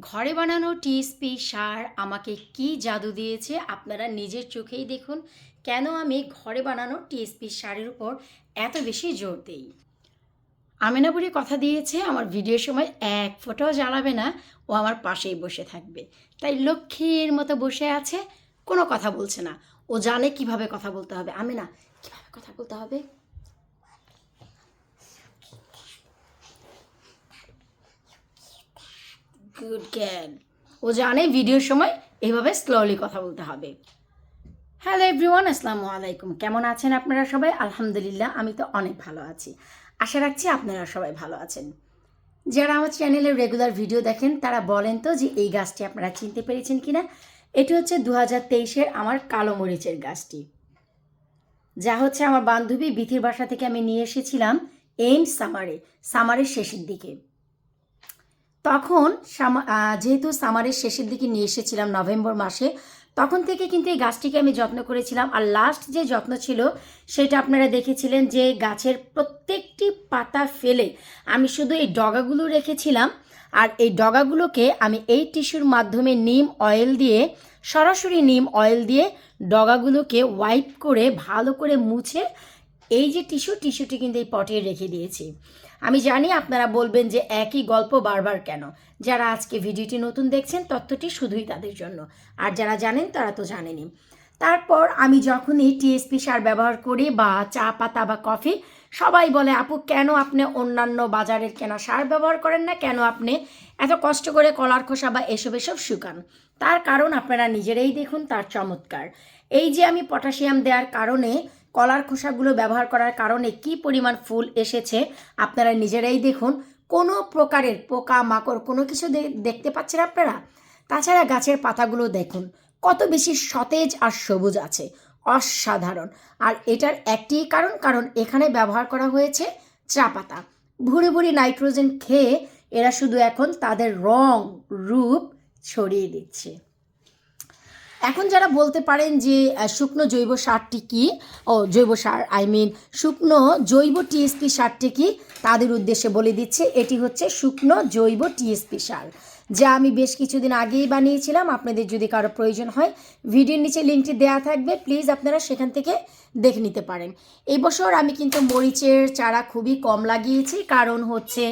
ঘরে বানানো টিএসপি সার আমাকে কি জাদু দিয়েছে আপনারা নিজের চোখেই দেখুন। কেন আমি ঘরে বানানো টিএসপি সারের উপর এত বেশি জোর দিই? আমিনাবুড়ি কথা দিয়েছে, আমার ভিডিওর সময় এক ফোঁটাও জ্বালাবে না, ও আমার পাশেই বসে থাকবে। তাই লক্ষ্মীর মতো বসে আছে, কোনো কথা বলছে না। ও জানে কীভাবে কথা বলতে হবে। আমি না কীভাবে কথা বলতে হবে? গুড ক্যান ও জানে ভিডিওর সময় এইভাবে স্লোলি কথা বলতে হবে। হ্যালো এভরিওয়ান আসসালামু আলাইকুম। কেমন আছেন আপনারা সবাই? আলহামদুলিল্লাহ, আমি তো অনেক ভালো আছি। আশা রাখছি আপনারা সবাই ভালো আছেন। যারা আমার চ্যানেলে রেগুলার ভিডিও দেখেন, তারা বলেন তো যে এই গাছটি আপনারা চিনতে পেরেছেন কিনা? এটি হচ্ছে দু হাজার তেইশের আমার কালো মরিচের গাছটি। যা হচ্ছে আমার বান্ধবী বিথির বাসা থেকে আমি নিয়ে এসেছিলাম এন্ড সামারে, সামারের শেষের দিকে। তখন যেহেতু সামারের শেষের দিকে নিয়ে এসেছিলাম নভেম্বর মাসে, তখন থেকে কিন্তু এই গাছটিকে আমি যত্ন করেছিলাম। আর লাস্ট যে যত্ন ছিল, সেটা আপনারা দেখেছিলেন যে গাছের প্রত্যেকটি পাতা ফেলে আমি শুধু এই ডগাগুলো রেখেছিলাম। আর এই ডগাগুলোকে আমি এই টিস্যুর মাধ্যমে নিম অয়েল দিয়ে, সরাসরি নিম অয়েল দিয়ে ডগাগুলোকে ওয়াইপ করে, ভালো করে মুছে এই যে টিস্যু, টিস্যুটি কিন্তু এই পটে রেখে দিয়েছি। আমি জানি আপনারা বলবেন যে একই গল্প বারবার কেন? যারা আজকে ভিডিওটি নতুন দেখছেন, তথ্যটি শুধুই তাদের জন্য। আর যারা জানেন, তারা তো জানেনই। তারপর আমি যখনই টিএসপি সার ব্যবহার করি বা চা, পাতা বা কফি, সবাই বলে, আপু, কেন আপনি অন্যান্য বাজারের কেনা সার ব্যবহার করেন না? কেন আপনি এত কষ্ট করে কলার খোসা বা এসব এসব শুকান? তার কারণ আপনারা নিজেরাই দেখুন, তার চমৎকার। এই যে আমি পটাশিয়াম দেওয়ার কারণে কলার খোসাগুলো ব্যবহার করার কারণে কি পরিমাণ ফুল এসেছে আপনারা নিজেরাই দেখুন। কোনো প্রকারের পোকা মাকড় কোনো কিছু দেখতে পাচ্ছেন আপনারা? তাছাড়া গাছের পাতাগুলো দেখুন, কত বেশি সতেজ আর সবুজ আছে, অসাধারণ। আর এটার একটি কারণ কারণ এখানে ব্যবহার করা হয়েছে চা পাতা। ভুড়ি ভুড়ি নাইট্রোজেন খেয়ে এরা শুধু এখন তাদের রং, রূপ ছড়িয়ে দিচ্ছে। এখন যারা বলতে পারেন যে শুকনো জৈব সারটি কি? ও, জৈব সার আই মিন শুকনো জৈব টিএসপি সারটি কি? তাদের উদ্দেশ্যে বলে দিচ্ছে, এটি হচ্ছে শুকনো জৈব টিএসপি সার, যা আমি বেশ কিছুদিন আগেই বানিয়েছিলাম। আপনাদের যদি কারও প্রয়োজন হয়, ভিডিওর নিচে লিঙ্কটি দেওয়া থাকবে, প্লিজ আপনারা সেখান থেকে দেখে নিতে পারেন। এই বছর আমি কিন্তু মরিচের চারা খুবই কম লাগিয়েছি, কারণ হচ্ছে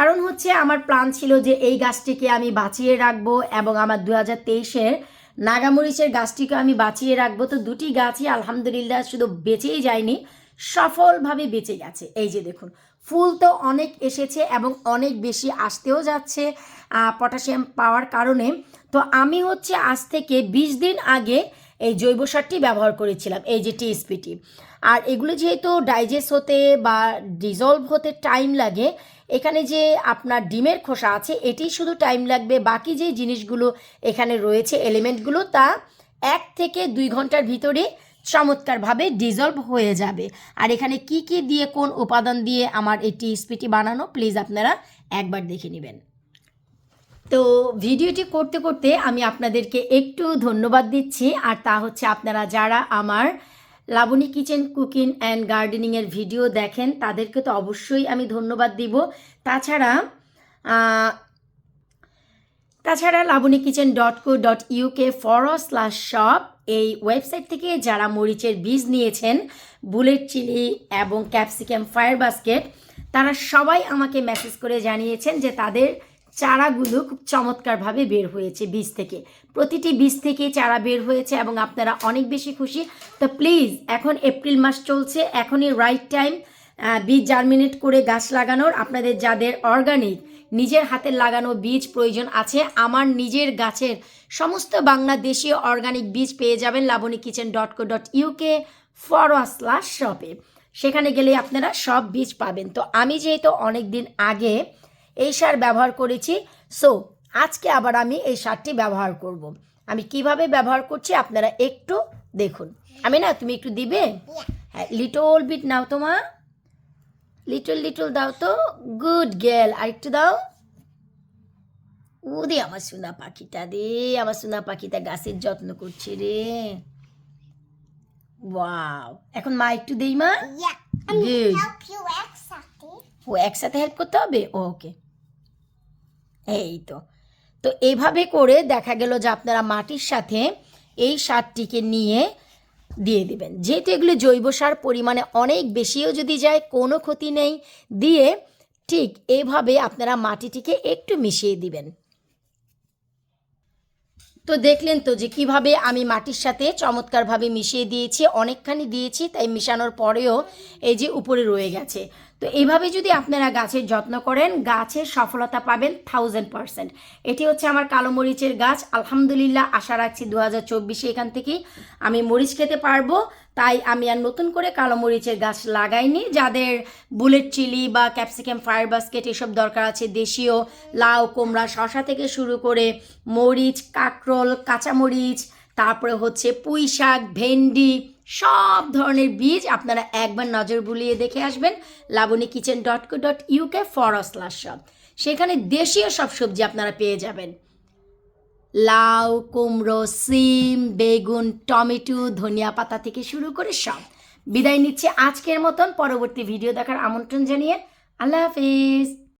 কারণ হচ্ছে আমার প্ল্যান ছিল যে এই গাছটিকে আমি বাঁচিয়ে রাখব এবং আমার দু হাজার তেইশের নাগামরিচের গাছটিকে আমি বাঁচিয়ে রাখব। তো দুটি গাছই আলহামদুলিল্লাহ শুধু বেঁচেই যায়নি, সফলভাবে বেঁচে গেছে। এই যে দেখুন, ফুল তো অনেক এসেছে এবং অনেক বেশি আসতেও যাচ্ছে পটাশিয়াম পাওয়ার কারণে। তো আমি হচ্ছে আজ থেকে বিশ দিন আগে এই জৈব সারটি ব্যবহার করেছিলাম, এই যে টিএসপিটি আর এগুলো যেহেতু ডাইজেস্ট হতে বা ডিজলভ হতে টাইম লাগে, এখানে যে আপনার ডিমের খোসা আছে, এটি শুধু টাইম লাগবে, বাকি যে জিনিসগুলো এখানে রয়েছে এলিমেন্টগুলো তা এক থেকে দুই ঘণ্টার ভিতরে চমৎকারভাবে ডিজলভ হয়ে যাবে। আর এখানে কি কি দিয়ে, কোন উপাদান দিয়ে আমার এই টিএসপিটি বানানো প্লিজ আপনারা একবার দেখে নেবেন। তো ভিডিওটি করতে করতে আমি আপনাদেরকে একটু ধন্যবাদ দিচ্ছি। আর তা হচ্ছে আপনারা যারা আমার লাবণী কিচেন কুকিং অ্যান্ড গার্ডেনিংয়ের ভিডিও দেখেন, তাদেরকে তো অবশ্যই আমি ধন্যবাদ দিব। তাছাড়া তাছাড়া Labani kitchen dot co dot UK shop এই ওয়েবসাইট থেকে যারা মরিচের বীজ নিয়েছেন, বুলেট চিলি এবং ক্যাপসিকাম ফায়ার বাস্কেট, তারা সবাই আমাকে মেসেজ করে জানিয়েছেন যে তাদের চারাগুলো খুব চমৎকারভাবে বের হয়েছে বীজ থেকে। প্রতিটি বীজ থেকে চারা বের হয়েছে এবং আপনারা অনেক বেশি খুশি। তো প্লিজ এখন এপ্রিল মাস চলছে, এখনই রাইট টাইম বীজ জার্মিনেট করে গাছ লাগানোর। আপনাদের যাদের অর্গানিক নিজের হাতের লাগানো বীজ প্রয়োজন আছে, আমার নিজের গাছের সমস্ত বাংলাদেশীয় অর্গানিক বীজ পেয়ে যাবেন Labani kitchen dot co dot UK forward slash শপে সেখানে গেলে আপনারা সব বীজ পাবেন। তো আমি যেহেতু অনেক দিন আগে এই সার ব্যবহার করেছি। সো আজকে আবার আমি এই সারটি ব্যবহার করব। আমি কীভাবে ব্যবহার করছি আপনারা একটু দেখুন। আমি না তুমি একটু দিবে? হ্যাঁ লিটল বিট নাও তোমা লিটল লিটল দাও তো। গুড গেল আর একটু দাও। ও দে আমার সোনা পাখিটা দে আমার সোনা পাখিটা গাছের যত্ন করছে রে। ওয়াও এখন মা একটু দেই মা? Yeah, ও একসাথে হেল্প করতে হবে? ওকে এই তো তো এভাবে করে দেখা গেল যে আপনারা মাটির সাথে এই সারটিকে নিয়ে দিয়ে দিবেন। যেহেতু এগুলো জৈব সার, পরিমাণে অনেক বেশিও যদি যায়, কোনো ক্ষতি নেই। দিয়ে ঠিক এভাবে আপনারা মাটিটিকে একটু মিশিয়ে দিবেন। তো দেখলেন তো যে কীভাবে আমি মাটির সাথে চমৎকারভাবে মিশিয়ে দিয়েছি, অনেকখানি দিয়েছি, তাই মিশানোর পরেও এই যে উপরে রয়ে গেছে। তো এইভাবে যদি আপনারা গাছের যত্ন করেন, গাছের সফলতা পাবেন থাউজেন্ড পারসেন্ট এটি হচ্ছে আমার কালো মরিচের গাছ। আলহামদুলিল্লাহ, আশা রাখছি দু হাজার চব্বিশে এখান থেকে আমি মরিচ খেতে পারব। তাই আমি আর নতুন করে কালো মরিচের গাছ লাগাইনি। যাদের বুলেট চিলি বা ক্যাপসিকাম, ফায়ার বাস্কেট এসব দরকার আছে, দেশীয় লাউ, কুমড়া শশা থেকে শুরু করে মরিচ, কাঁকরোল, কাঁচামরিচ, তারপরে হচ্ছে পুঁই শাক, ভেন্ডি, সব ধরনের বীজ আপনারা একবার নজর বুলিয়ে দেখে আসবেন Labani kitchen dot co dot UK forward slash shop সেখানে দেশীয় সব সবজি আপনারা পেয়ে যাবেন। লাউ, কুমড়ো, সিম, বেগুন, টমেটো, ধনিয়া পাতা থেকে শুরু করে সব। বিদায় নিচ্ছে আজকের মতন। পরবর্তী ভিডিও দেখার আমন্ত্রণ জানিয়ে আল্লাহ হাফিজ।